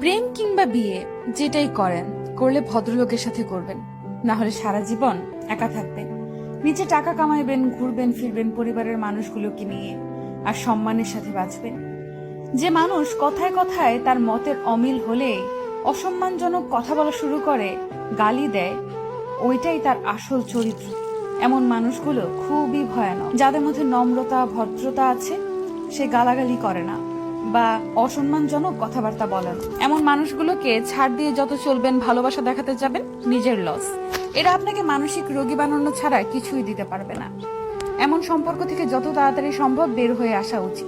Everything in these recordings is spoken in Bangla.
প্রেম কিংবা বিয়ে, যেটাই করেন, করলে ভদ্রলোকের সাথে করবেন। না হলে সারা জীবন একা থাকবেন। নিচে টাকা কামাইবেন, ঘুরবেন, ফিরবেন পরিবারের মানুষগুলোকে নিয়ে, আর সম্মানের সাথে বাঁচবেন। যে মানুষ কথায় কথায় তার মতের অমিল হলে, অসম্মানজনক কথা বলা শুরু করে, গালি দেয়, ওইটাই তার আসল চরিত্র। এমন মানুষগুলো খুবই ভয়ানক। যাদের মধ্যে নম্রতা, ভদ্রতা আছে, সে গালাগালি করে না। বা অসম্মানজনক কথাবার্তা বলেন। এমন মানুষগুলোকে ছাড় দিয়ে যত চলবেন, ভালোবাসা দেখাতে যাবেন, নিজের লস এরা আপনাকে মানসিক রোগী বানানো ছাড়া কিছুই দিতে পারবে না। এমন সম্পর্ক থেকে যত তাড়াতাড়ি সম্ভব বের হয়ে আসা উচিত।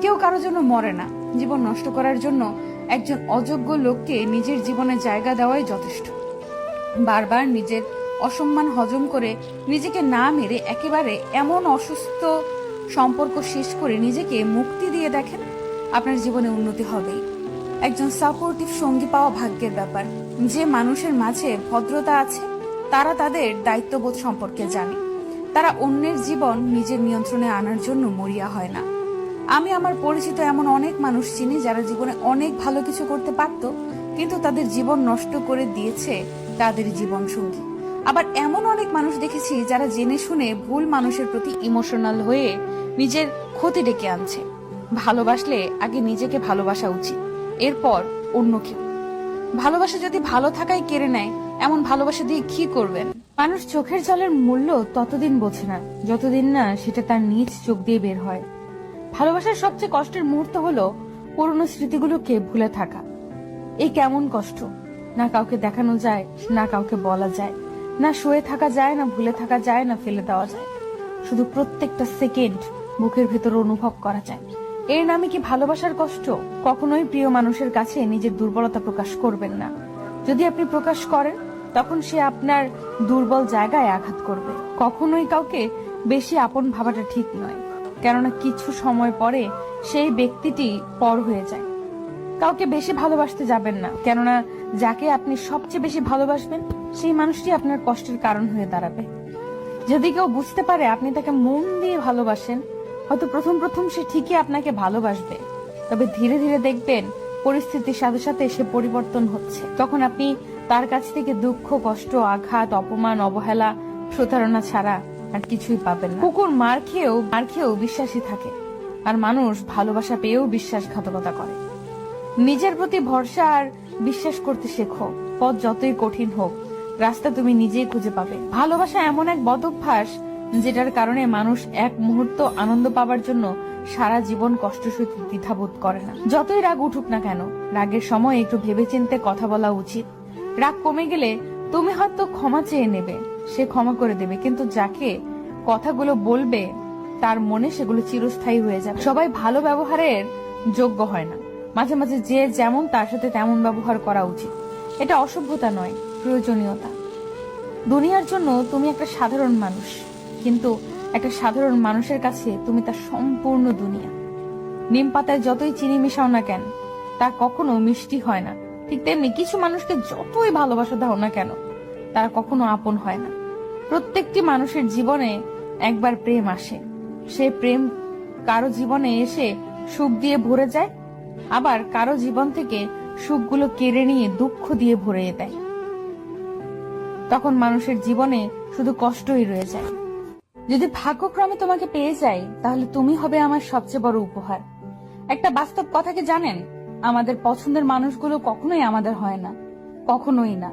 কেউ কারোর জন্য মরে না। জীবন নষ্ট করার জন্য একজন অযোগ্য লোককে নিজের জীবনে জায়গা দেওয়াই যথেষ্ট। বারবার নিজের অসম্মান হজম করে নিজেকে না মেরে একেবারে এমন অসুস্থ সম্পর্ক শেষ করে নিজেকে মুক্তি দিয়ে দেখেন আপনার জীবনে উন্নতি হবেই একজন সাপোর্টিভ সঙ্গী পাওয়া ভাগ্যের ব্যাপার। যে মানুষের মাঝে ভদ্রতা আছে, তারা তাদের দায়িত্ববোধ সম্পর্কে জানে। তারা অন্যের জীবন নিজের নিয়ন্ত্রণে আনার জন্য মরিয়া হয় না। আমি আমার পরিচিত এমন অনেক মানুষ চিনি যারা জীবনে অনেক ভালো কিছু করতে পারত, কিন্তু তাদের জীবন নষ্ট করে দিয়েছে তাদের জীবন সঙ্গী আবার এমন অনেক মানুষ দেখেছি যারা জেনে শুনে ভুল মানুষের প্রতি ইমোশনাল হয়ে নিজের ক্ষতি ডেকে আনছে। ভালোবাসলে আগে নিজেকে ভালোবাসা উচিত, এরপর অন্য কেউ ভালোবাসা যদি ভালো থাকাই কেড়ে নেয়, এমন ভালোবাসা দিয়ে কি করবেন? মানুষ চোখের জলের মূল্য ততদিন বোঝে না, যতদিন না সেটা তার নিজ চোখ দিয়ে বের হয়। ভালোবাসার সবচেয়ে কষ্টের মুহূর্ত হলো পুরনো স্মৃতিগুলোকে ভুলে থাকা। এই কেমন কষ্ট? না কাউকে দেখানো যায়, না কাউকে বলা যায়, না শুয়ে থাকা যায়, না ভুলে থাকা যায়, না ফেলে দেওয়া যায়। শুধু প্রত্যেকটা সেকেন্ড বুকের ভেতর অনুভব করা যায়। এর নামে কি ভালোবাসার কষ্ট? কখনোই প্রিয় মানুষের কাছে নিজের দুর্বলতা প্রকাশ করবেন না। যদি আপনি প্রকাশ করেন, তখন সে আপনার দুর্বল জায়গায় আঘাত করবে। কখনোই কাউকে বেশি আপন ভাবাটা ঠিক নয়, কেননা কিছু সময় পরে সেই ব্যক্তিটি পর হয়ে যায়। কাউকে বেশি ভালোবাসতে যাবেন না, কেননা যাকে আপনি সবচেয়ে বেশি ভালোবাসবেন, সেই মানুষটি আপনার কষ্টের কারণ হয়ে দাঁড়াবে। যদি কেউ বুঝতে পারে আপনি তাকে মন দিয়ে ভালোবাসেন হয়তো প্রথম প্রথম সে ঠিকই আপনাকে ভালোবাসবে, তবে ধীরে ধীরে দেখবেন পরিস্থিতির সাথে সাথে সে পরিবর্তন হচ্ছে। তখন আপনি তার কাছ থেকে দুঃখ, কষ্ট, আঘাত, অপমান, অবহেলা, প্রতারণা ছাড়া আর কিছুই পাবেন না। কুকুর মার খেয়েও মার খেয়েও বিশ্বাসী থাকে, আর মানুষ ভালোবাসা পেয়েও বিশ্বাসঘাতকতা করে। নিজের প্রতি ভরসা আর বিশ্বাস করতে শেখো, পথ যতই কঠিন হোক, রাস্তা তুমি নিজেই খুঁজে পাবে। ভালোবাসা এমন এক বদ অভ্যাস যেটার কারণে মানুষ এক মুহূর্ত আনন্দ পাবার জন্য সারা জীবন কষ্ট সইতে দ্বিধাবোধ করে না। যতই রাগ উঠুক না কেন, রাগের সময় একটু ভেবেচিন্তে কথা বলা উচিত। রাগ কমে গেলে তুমি হয়তো ক্ষমা চেয়ে নেবে, সে ক্ষমা করে দেবে, কিন্তু যাকে কথাগুলো বলবে, তার মনে সেগুলো চিরস্থায়ী হয়ে যাবে। সবাই ভালো ব্যবহারের যোগ্য হয় না। মাঝে মাঝে যে যেমন তার সাথে তেমন ব্যবহার করা উচিত। এটা অসভ্যতা নয়, প্রয়োজনীয়তা। দুনিয়ার জন্য তুমি একটা সাধারণ মানুষ। কিন্তু একটা সাধারণ মানুষের কাছে তুমি তার সম্পূর্ণ দুনিয়া। নিম পাতায় যতই চিনি মিশাও না কেন, তা কখনো মিষ্টি হয় না। ঠিক তেমনি কিছু মানুষকে যতই ভালোবাসা দাও না কেন, তারা কখনো আপন হয় না। প্রত্যেকটি মানুষের জীবনে একবার প্রেম আসে। সে প্রেম কারও জীবনে এসে সুখ দিয়ে ভরে যায়, আবার কারও জীবন থেকে সুখগুলো কেড়ে নিয়ে দুঃখ দিয়ে ভরে দেয়। তখন মানুষের জীবনে শুধু কষ্টই রয়ে যায়। যদি ভাগ্যক্রমে তোমাকে পেয়ে যাই, তাহলে তুমি হবে আমার সবচেয়ে বড় উপহার। একটা বাস্তব কথা কি জানেন? আমাদের পছন্দের মানুষগুলো কখনোই আমাদের হয় না। কখনোই না।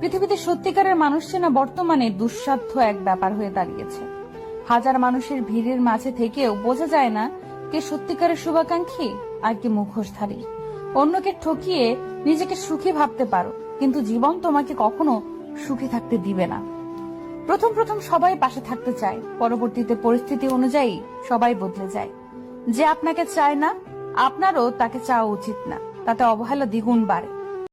পৃথিবীতে সত্যিকারের মানুষ চেনা বর্তমানে দুঃসাধ্য এক ব্যাপার হয়ে দাঁড়িয়েছে। হাজার মানুষের ভিড়ের মাঝে থেকেও বোঝা যায় না কে সত্যিকারের শুভাকাঙ্ক্ষী আর কে মুখোশধারী। অন্যকে ঠকিয়ে নিজেকে সুখী ভাবতে পারো, কিন্তু জীবন তোমাকে কখনো সুখী থাকতে দিবে না। প্রথম প্রথম সবাই পাশে থাকতে চায়। পরবর্তীতে পরিস্থিতি অনুযায়ী সবাই বদলে যায়। যে আপনাকে চায় না, আপনারও তাকে চাওয়া উচিত না। তাতে অবহেলা দ্বিগুণ বাড়ে।